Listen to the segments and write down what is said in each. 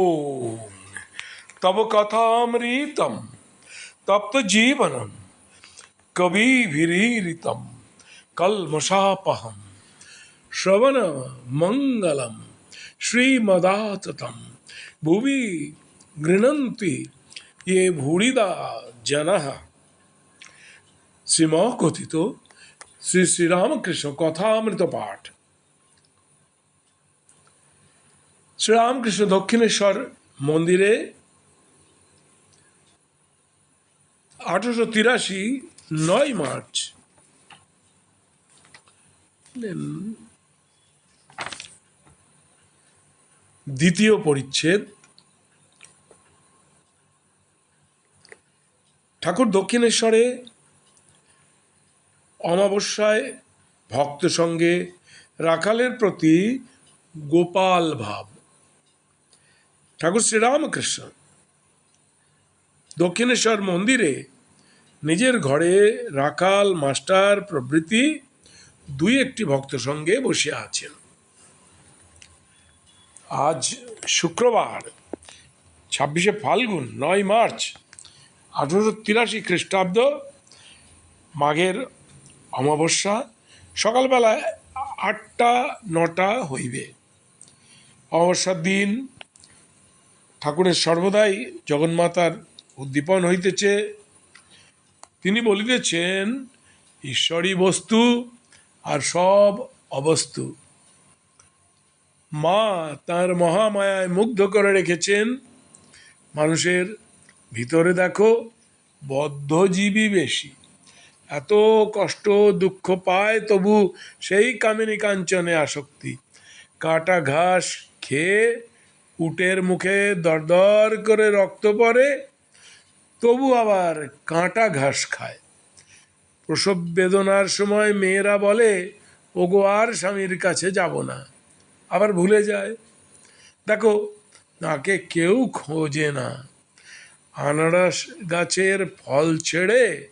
ओम तब कथामृतम, तप्त जीवनम कवि विरीरितम कलमशापहम श्रवण मंगलम श्रीमदाततम। भुवि गृहती ये भूरिदा जन। श्रीमौकुति कथित श्री श्री रामकृष्ण कथामृत पाठ শ্রীরামকৃষ্ণ দক্ষিণেশ্বর মন্দিরে আঠারোশো তিরাশি নয় মার্চ। দ্বিতীয় পরিচ্ছেদ। ঠাকুর দক্ষিণেশ্বরে অমাবস্যায় ভক্ত সঙ্গে রাখালের প্রতি গোপাল ভাব। ঠাকুর শ্রীরামকৃষ্ণ দক্ষিণেশ্বর মন্দিরে নিজের ঘরে রাখাল মাস্টার প্রভৃতি দুই একটি ভক্ত সঙ্গে বসে আছেন আজ শুক্রবার ছাব্বিশে ফাল্গুন নয় মার্চ আঠারোশো তিরাশি খ্রিস্টাব্দ মাঘের অমাবস্যা সকালবেলায় আটটা নটা হইবে অমাবস্যার দিন ঠাকুরের সর্বদাই জগন্মাতার উদ্দীপন হইতেছে। তিনি বলিতেছেন, ঈশ্বরী বস্তু আর সব অবস্তু। মা তার মহামায়ায় মুগ্ধ করে রেখেছেন। মানুষের ভিতরে দেখো বদ্ধজীবী বেশি। এত কষ্ট, দুঃখ পায়, তবু সেই কামিনী কাঞ্চনে আসক্তি। কাটা ঘাস খেয়ে উটের মুখে দরদর করে রক্ত পড়ে, তবু আবার কাঁটা ঘাস খায়। প্রসব বেদনার সময় মেয়েরা বলে, ওগো, আর স্বামীর কাছে যাব না। আবার ভুলে যায়। দেখো তাকে কেউ খোঁজে না। আনারস গাছের ফল ছেড়ে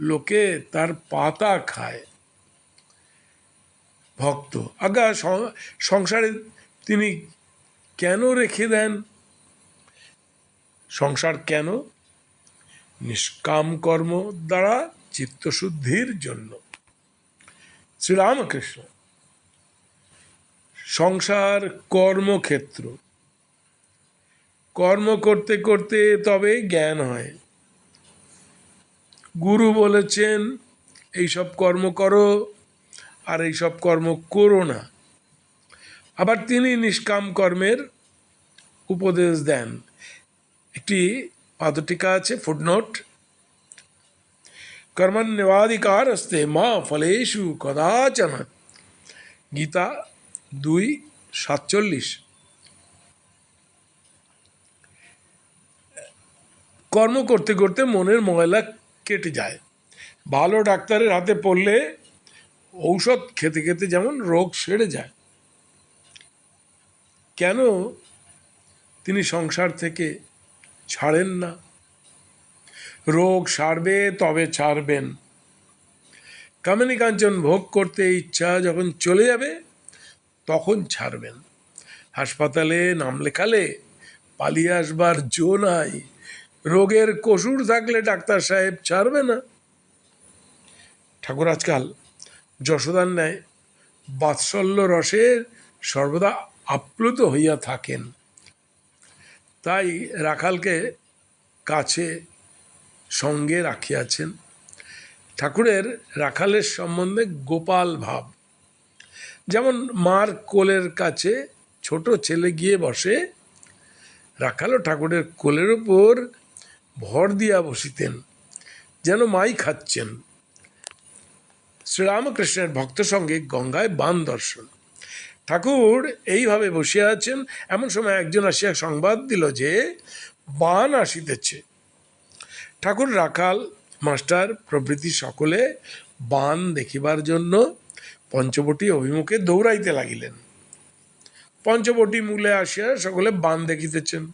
লোকে তার পাতা খায়। ভক্ত, আজ্ঞা সংসারে তিনি কেন রেখে দেন? সংসার কেন? নিষ্কাম কর্ম দ্বারা চিত্তশুদ্ধির জন্য। শ্রীরামকৃষ্ণ, সংসার কর্মক্ষেত্র। কর্ম করতে করতে তবে জ্ঞান হয়। গুরু বলেছেন, এইসব কর্ম করো আর এইসব কর্ম করো না। আবার তিনি নিষ্কাম কর্মের উপদেশ দেন। একটি পাদটিকা আছে ফুটনোট কর্মণ্যবাধিকার আসতে মা ফলেষু কদাচন। গীতা দুই, সাতচল্লিশ। কর্ম করতে করতে মনের ময়লা কেটে যায়। ভালো ডাক্তারের হাতে পড়লে ঔষধ খেতে খেতে যেমন রোগ সেরে যায়। কেন তিনি সংসার থেকে ছাড়েন না? রোগ সারবে, তবে ছাড়বেন। কামিনী কাঞ্চন ভোগ করতে ইচ্ছা যখন চলে যাবে, তখন ছাড়বেন। হাসপাতালে নাম লেখালে পালিয়ে আসবার জো নাই। রোগের কসুর থাকলে ডাক্তার সাহেব ছাড়বে না। ঠাকুর আজকাল যশোদার ন্যায় বাৎসল্য রসের সর্বদা আপ্লুত হইয়া থাকেন। তাই রাখালকে কাছে সঙ্গে রাখিয়াছেন। ঠাকুরের রাখালের সম্বন্ধে গোপাল ভাব। যেমন মার কোলের কাছে ছোট ছেলে গিয়ে বসে, রাখালও ঠাকুরের কোলের উপর ভর দিয়া বসিতেন, যেন মাই খাচ্ছেন। শ্রীরামকৃষ্ণের ভক্ত সঙ্গে গঙ্গায় বান দর্শন। ঠাকুর এইভাবে বসিয়া আছেন। এমন সময় একজন আসিয়া সংবাদ দিল যে, বান আসিতেছে। ঠাকুর রাখাল, মাস্টার, প্রভৃতি সকলে বান দেখিবার জন্য পঞ্চবটি অভিমুখে দৌড়াইতে লাগিলেন। পঞ্চবটি মূলে আসিয়া সকলে বান দেখিতেছেন।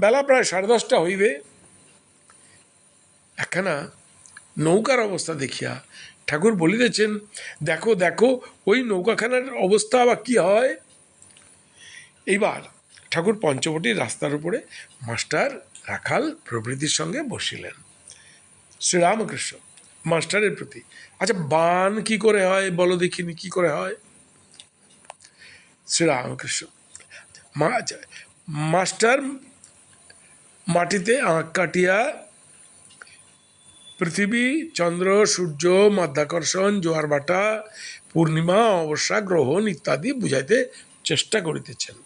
বেলা প্রায় সাড়ে দশটা হইবে। একখানা নৌকার অবস্থা দেখিয়া ঠাকুর বলিতেছেন দেখো দেখো ওই নৌকাখানার অবস্থা আবার কি হয়? এইবার ঠাকুর পঞ্চবটির রাস্তার উপরে মাস্টার রাখাল প্রভৃতির সঙ্গে বসিলেন। শ্রীরামকৃষ্ণ মাস্টারের প্রতি আচ্ছা বান কি করে হয়? বলো দেখিনি কি করে হয়? শ্রীরামকৃষ্ণ আচ্ছা, মাস্টার মাটিতে আঁক কাটিয়া পৃথিবী, চন্দ্র, সূর্য, মাধ্যাকর্ষণ, জোয়ার ভাটা পূর্ণিমা অবসা গ্রহণ ইত্যাদি বুঝাইতে চেষ্টা করিতেছেন।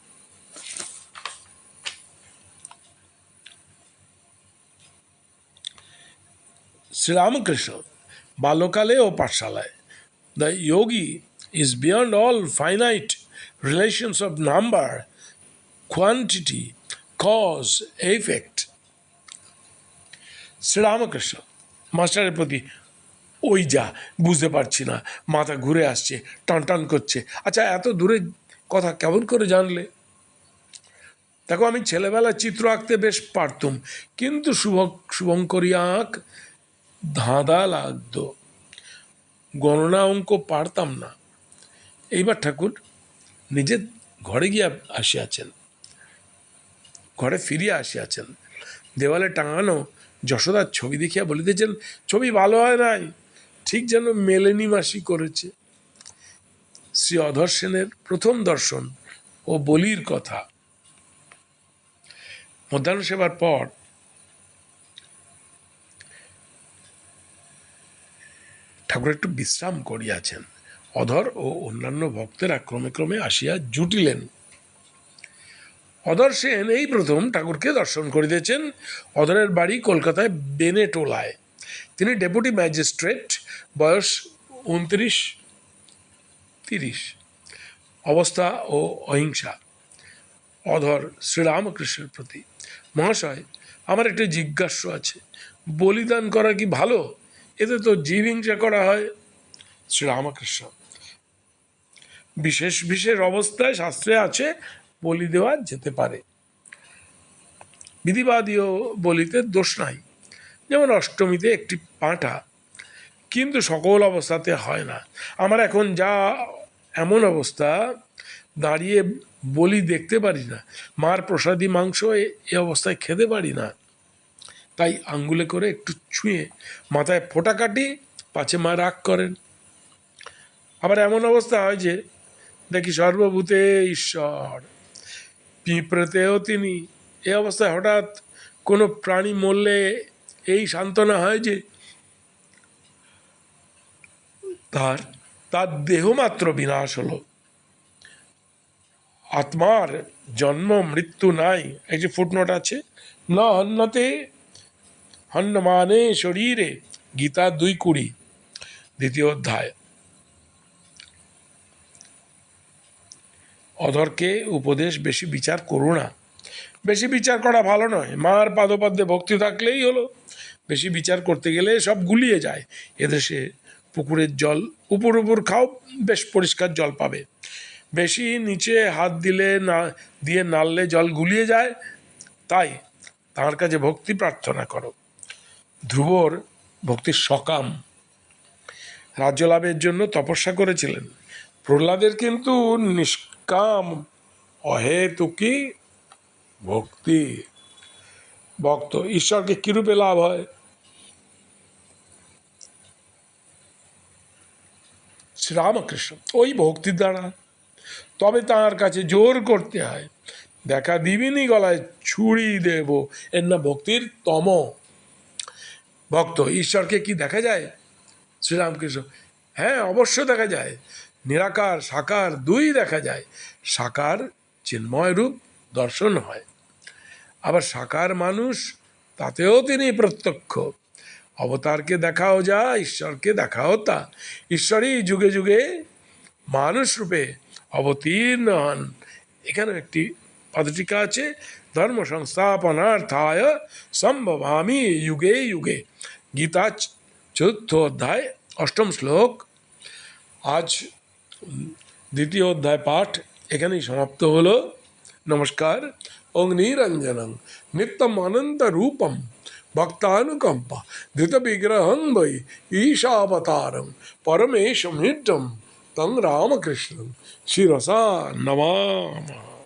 শ্রীরামকৃষ্ণ বাল্যকালে ও পাঠশালায় the yogi is beyond all finite relations of number, quantity, cause, effect. Sri Ramakrishna মাস্টারের প্রতি ওই যা, বুঝতে পারছি না। মাথা ঘুরে আসছে, টান টান করছে। আচ্ছা এত দূরে কথা কেমন করে জানলে? দেখো, আমি ছেলেবেলা চিত্র আঁকতে বেশ পারতুম, কিন্তু শুভ শুভঙ্করী আঁক ধাঁধা লাগতো। গণনা অঙ্ক পারতাম না। এইবার ঠাকুর নিজের ঘরে গিয়ে আসিয়াছেন। ঘরে ফিরিয়া আসিয়াছেন। দেওয়ালে টাঙানো যশোদার ছবি দেখিয়া বলিতেছেন ছবি ভালো হয় নাই। ঠিক যেন মেলেনি মাসি করেছে। শ্রী অধর সেনের প্রথম দর্শন ও বলির কথা। মধ্যাহ্ন সেবার পর ঠাকুর একটু বিশ্রাম করিয়াছেন। অধর ও অন্যান্য ভক্তেরা ক্রমে ক্রমে আসিয়া জুটিলেন। অধর সেন এই প্রথম ঠাকুরকে দর্শন করিতেছেন অধরের বাড়ি কলকাতায় বেনেটোলায়। তিনি ডেপুটি ম্যাজিস্ট্রেট, বয়স উনত্রিশ তিরিশ। অবস্থা ও অহিংসা। অধর শ্রীরামকৃষ্ণের প্রতি। মহাশয়, আমার একটা জিজ্ঞাস্য আছে, বলিদান করা কি ভালো? এতে তো জীব হিংসা করা হয়। শ্রীরামকৃষ্ণ। বিশেষ বিশেষ অবস্থায় শাস্ত্রে আছে বলি দেওয়া যেতে পারে। বিধিবাদীয় বলিতে দোষ নাই। যেমন অষ্টমীতে একটি পাঁঠা কিন্তু সকল অবস্থাতে হয় না। আমার এখন যা এমন অবস্থা, দাঁড়িয়ে বলি দেখতে পারি না। মার প্রসাদী মাংস এ অবস্থায় খেতে পারি না। তাই আঙ্গুলে করে একটু ছুঁয়ে মাথায় ফোঁটা কাটি পাছে মা রাগ করেন। আবার এমন অবস্থা হয় যে, দেখি সর্বভূতে ঈশ্বর পিঁপড়েতেও তিনি। এই অবস্থায় হঠাৎ কোনো প্রাণী মরলে এই সান্ত্বনা হয় যে তার তার দেহমাত্র বিনাশ হলো। আত্মার জন্ম, মৃত্যু নাই। এই যে ফুটনোট আছে, ন হন্যতে হন্যমানে শরীরে গীতা দুই কুড়ি, দ্বিতীয় অধ্যায়। অধরকে উপদেশ বেশি বিচার করো না। বেশি বিচার করা ভালো নয়। মার পাদপদ্মে ভক্তি থাকলেই হলো। বেশি বিচার করতে গেলে সব গুলিয়ে যায়। এদেশে পুকুরের জল উপর উপর খাও, বেশ পরিষ্কার জল পাবে। বেশি নিচে হাত দিলে না, দিয়ে নাড়লে জল গুলিয়ে যায়। তাই তার কাছে ভক্তি প্রার্থনা করো। ধ্রুবর ভক্তির সকাম। রাজ্য লাভের জন্য তপস্যা করেছিলেন। প্রহ্লাদের কিন্তু নিষ্কাম অহেতুকি ভক্তি? ভক্ত, ঈশ্বরকে কিরূপে লাভ হয়? শ্রীরামকৃষ্ণ, ওই ভক্তির দ্বারা। তবে তার কাছে জোর করতে হয়। দেখা দিবিনি গলায় ছুরি দেব এর না ভক্তির তম। ভক্ত, ঈশ্বরকে কি দেখা যায়? শ্রীরামকৃষ্ণ হ্যাঁ অবশ্য দেখা যায়। নিরাকার, সাকার দুই দেখা যায়। সাকার চিন্ময় রূপ, দর্শন হয়। আবার সাকার মানুষ, তাতেও তিনি প্রত্যক্ষ। অবতারকে দেখাও যা ঈশ্বরকে দেখাও তা। ঈশ্বরই যুগে যুগে মানুষ রূপে অবতীর্ণ হন। এখানে একটি পদটিকা আছে ধর্ম সংস্থাপনার্থায় সম্ভবামি যুগে যুগে। গীতা চতুর্থ অধ্যায়, অষ্টম শ্লোক। আজ দ্বিতীয় অধ্যায় পাঠ এখানেই সমাপ্ত হলো। নমস্কার, অগ্নিরঞ্জনং, নিত্যম অনন্ত রূপম, ভক্তানুকম্পা ধৃত বিগ্রহং বৈ, ঈশাবতারং পরমেশমিড্ডম তং রামকৃষ্ণ, শিরসা নমামः।